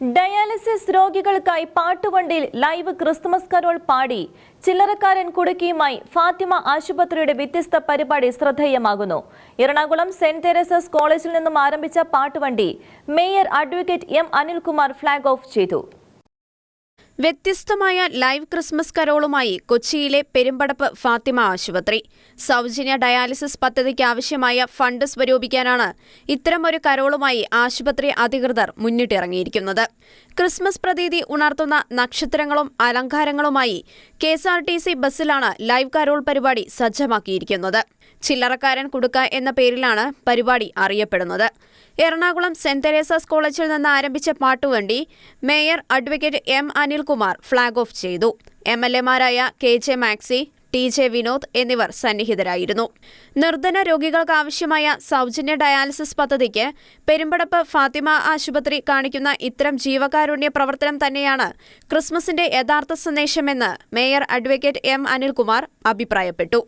Dialysis രോഗികൾക്കായി പാട്ടുവണ്ടിയിൽ live Christmas carol പാടി ചില്ലറക്കാരൻ കുടുക്കിയുമായി ഫാത്തിമ ആശുപത്രിയുടെ വ്യത്യസ്ത പരിപാടി ശ്രദ്ധേയമാകുന്നു. എറണാകുളം സെന്റ് തെരേസസ് കോളേജിൽ നിന്നും ആരംഭിച്ച പാട്ടുവണ്ടി mayor advocate M Anilkumar flag off ചെയ്തു. വ്യത്യസ്തമായ ലൈവ് ക്രിസ്മസ് കരോളുമായി കൊച്ചിയിലെ പെരുമ്പടപ്പ് ഫാത്തിമ ആശുപത്രി. സൗജന്യ ഡയാലിസിസ് പദ്ധതിക്ക് ആവശ്യമായ ഫണ്ട് സ്വരൂപിക്കാനാണ് ഇത്തരമൊരു കരോളുമായി ആശുപത്രി അധികൃതർ മുന്നിട്ടിറങ്ങിയിരിക്കുന്നത്. ക്രിസ്മസ് പ്രതീതി ഉണർത്തുന്ന നക്ഷത്രങ്ങളും അലങ്കാരങ്ങളുമായി K S R T C ബസ്സിലാണ് ലൈവ് കരോൾ പരിപാടി സജ്ജമാക്കിയിരിക്കുന്നത്. ചില്ലറക്കാരൻ കുടുക്ക എന്ന പേരിലാണ് പരിപാടി അറിയപ്പെടുന്നത്. എറണാകുളം സെന്റ് തെരേസാസ് കോളേജിൽ നിന്ന് ആരംഭിച്ച പാട്ടുവണ്ടി mayor advocate M Anilkumar flag off ചെയ്തു. M L എമാരായ K J Maxi T J Vinod എന്നിവർ സന്നിഹിതരായിരുന്നു. നിർധന രോഗികൾക്ക് ആവശ്യമായ സൗജന്യ ഡയാലിസിസ് പദ്ധതിക്ക് പെരുമ്പടപ്പ് ഫാത്തിമ ആശുപത്രി കാണിക്കുന്ന ഇത്തരം ജീവകാരുണ്യ പ്രവർത്തനം തന്നെയാണ് ക്രിസ്മസിന്റെ യഥാർത്ഥ സന്ദേശമെന്ന് മേയർ അഡ്വക്കേറ്റ് എം അനിൽകുമാർ അഭിപ്രായപ്പെട്ടു.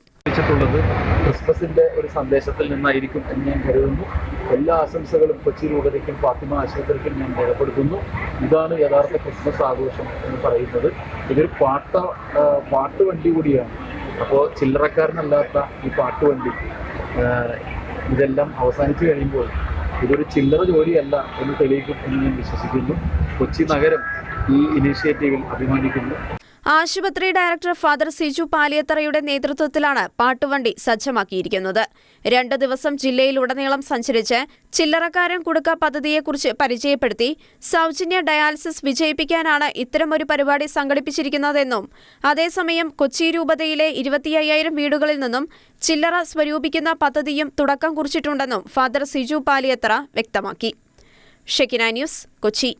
ക്രിസ്മസിന്റെ ഒരു സന്ദേശത്തിൽ നിന്നായിരിക്കും എന്ന് ഞാൻ കരുതുന്നു. എല്ലാ ആശംസകളും കൊച്ചി രൂപതയ്ക്കും ഫാത്തിമ ആശുപത്രിക്കും ഞാൻ രേഖപ്പെടുത്തുന്നു. ഇതാണ് യഥാർത്ഥ ക്രിസ്മസ് ആഘോഷം എന്ന് പറയുന്നത്. ഇതൊരു പാട്ട പാട്ടുവണ്ടി കൂടിയാണ്. അപ്പോൾ ചില്ലറക്കാരനല്ലാത്ത ഈ പാട്ടുവണ്ടി വണ്ടി ഇതെല്ലാം അവസാനിച്ചു കഴിയുമ്പോൾ ഇതൊരു ചില്ലറ ജോലിയല്ല എന്ന് തെളിയിക്കും എന്ന് ഞാൻ വിശ്വസിക്കുന്നു. കൊച്ചി നഗരം ഈ ഇനീഷ്യേറ്റീവിൽ അഭിമാനിക്കുന്നു. ആശുപത്രി ഡയറക്ടർ ഫാദർ സിജു പാലിയത്തറയുടെ നേതൃത്വത്തിലാണ് പാട്ടുവണ്ടി സജ്ജമാക്കിയിരിക്കുന്നത്. രണ്ട് ദിവസം ജില്ലയിലുടനീളം സഞ്ചരിച്ച് ചില്ലറക്കാരൻ കുടുക്ക പദ്ധതിയെക്കുറിച്ച് പരിചയപ്പെടുത്തി സൗജന്യ ഡയാലിസിസ് വിജയിപ്പിക്കാനാണ് ഇത്തരമൊരു പരിപാടി സംഘടിപ്പിച്ചിരിക്കുന്നതെന്നും അതേസമയം കൊച്ചി രൂപതയിലെ ഇരുപത്തിയ്യായിരം വീടുകളിൽ നിന്നും ചില്ലറ സ്വരൂപിക്കുന്ന പദ്ധതിയും തുടക്കം കുറിച്ചിട്ടുണ്ടെന്നും ഫാദർ സിജു പാലിയത്തറ വ്യക്തമാക്കി. ഷെക്കിന ന്യൂസ് കൊച്ചി.